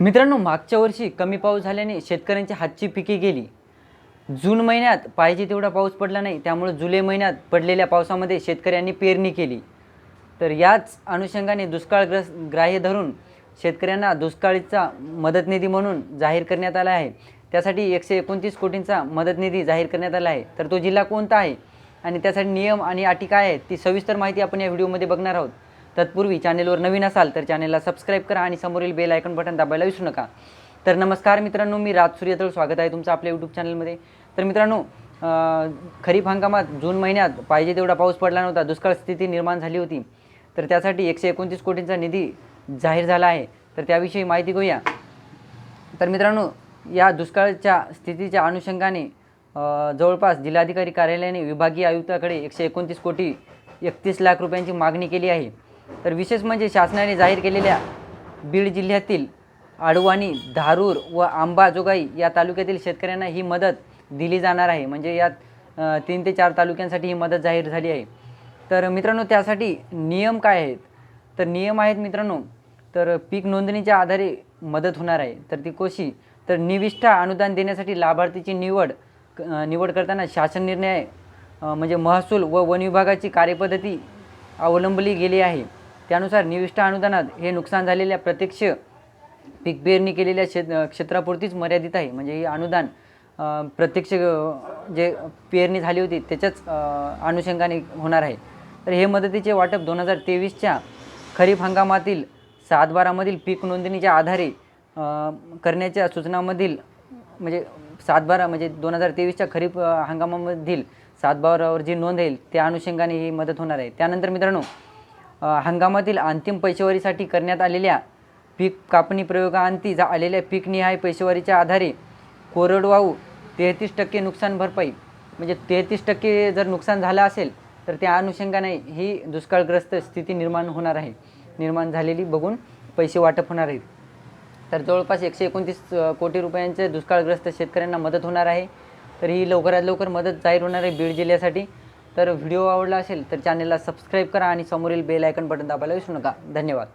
मित्रांनो मागच्या वर्षी कमी पाऊस झाल्याने शेतकऱ्यांची हातची पिके गेली. जून महिन्यात पाहिजे तेवढा पाऊस पडला नाही त्यामुळे जुलै महिन्यात पडलेल्या पावसामध्ये शेतकऱ्यांनी पेरणी केली. तर याच अनुषंगाने दुष्काळग्रस्त ग्राह्य धरून शेतकऱ्यांना दुष्काळीचा मदत निधी म्हणून जाहीर करण्यात आला आहे. त्यासाठी एकशे एकोणतीस कोटींचा मदत निधी जाहीर करण्यात आला आहे. तर तो जिल्हा कोणता आहे आणि त्यासाठी नियम आणि अटी काय आहेत ती सविस्तर माहिती आपण या व्हिडिओमध्ये बघणार आहोत. तत्पूर्वी चॅनेलवर नवीन असाल तर चॅनेलला सबस्क्राईब करा आणि समोरील बेल आयकॉन बटन दाबायला विसरू नका. तर नमस्कार मित्रांनो मी राज सूर्यतळ स्वागत आहे तुमचं आपल्या यूट्यूब चॅनलमध्ये. तर मित्रांनो खरीप हंगामात जून महिन्यात पाहिजे तेवढा पाऊस पडला नव्हता दुष्काळ स्थिती निर्माण झाली होती. तर त्यासाठी एकशे एकोणतीस कोटींचा निधी जाहीर झाला आहे. तर त्याविषयी माहिती घेऊया. तर मित्रांनो या दुष्काळाच्या स्थितीच्या अनुषंगाने जवळपास जिल्हाधिकारी कार्यालयाने विभागीय आयुक्ताकडे एकशे एकोणतीस कोटी एकतीस लाख रुपयांची मागणी केली आहे. तर विशेष म्हणजे शासनाने जाहीर केलेल्या बीड जिल्ह्यातील आडवाणी धारूर व आंबाजोगाई या तालुक्यातील शेतकऱ्यांना ही मदत दिली जाणार आहे. म्हणजे यात तीन ते चार तालुक्यांसाठी ही मदत जाहीर झाली आहे. तर मित्रांनो त्यासाठी नियम काय आहेत? तर नियम आहेत मित्रांनो तर पीक नोंदणीच्या आधारे मदत होणार आहे. तर ती कशी? तर निविष्ठा अनुदान देण्यासाठी लाभार्थीची निवड निवड करताना शासन निर्णय म्हणजे महसूल व वन विभागाची कार्यपद्धती अवलंबली गेली आहे. त्यानुसार निविष्ट अनुदानात हे नुकसान झालेल्या प्रत्यक्ष पीक पेरणी केलेल्या क्षेत्र क्षेत्रापुरतीच मर्यादित आहे. म्हणजे हे अनुदान प्रत्यक्ष जे पेरणी झाली होती त्याच्याच अनुषंगाने होणार आहे. तर हे मदतीचे वाटप दोन हजार तेवीसच्या खरीप हंगामातील सात बारामधील पीक नोंदणीच्या आधारे करण्याच्या सूचनामधील म्हणजे सात बारा म्हणजे दोन हजार तेवीसच्या खरीप हंगामामधील सात बारावर जी नोंद येईल त्या अनुषंगाने ही मदत होणार आहे. त्यानंतर मित्रांनो हंगामातील अंतिम पैशेवारीसाठी करण्यात आलेल्या पीक कापणी प्रयोगांती जा आलेल्या पीकनिहाय पैशेवारीच्या आधारे कोरडवाहू तेहतीस टक्के नुकसान भरपाई म्हणजे तेहतीस टक्के जर नुकसान झालं असेल तर त्या अनुषंगाने ही दुष्काळग्रस्त स्थिती निर्माण होणार आहे. निर्माण झालेली बघून पैसे वाटप होणार आहेत. तर जवळपास एकशे एकोणतीस कोटी रुपयांचे दुष्काळग्रस्त शेतकऱ्यांना मदत होणार आहे. तर ही लवकरात लवकर मदत जाहीर होणार आहे बीड जिल्ह्यासाठी. तर व्हिडिओ आवडला असेल तर चॅनलला सबस्क्राईब करा आणि समोरील बेल आयकन बटन दाबायला विसरू नका. धन्यवाद.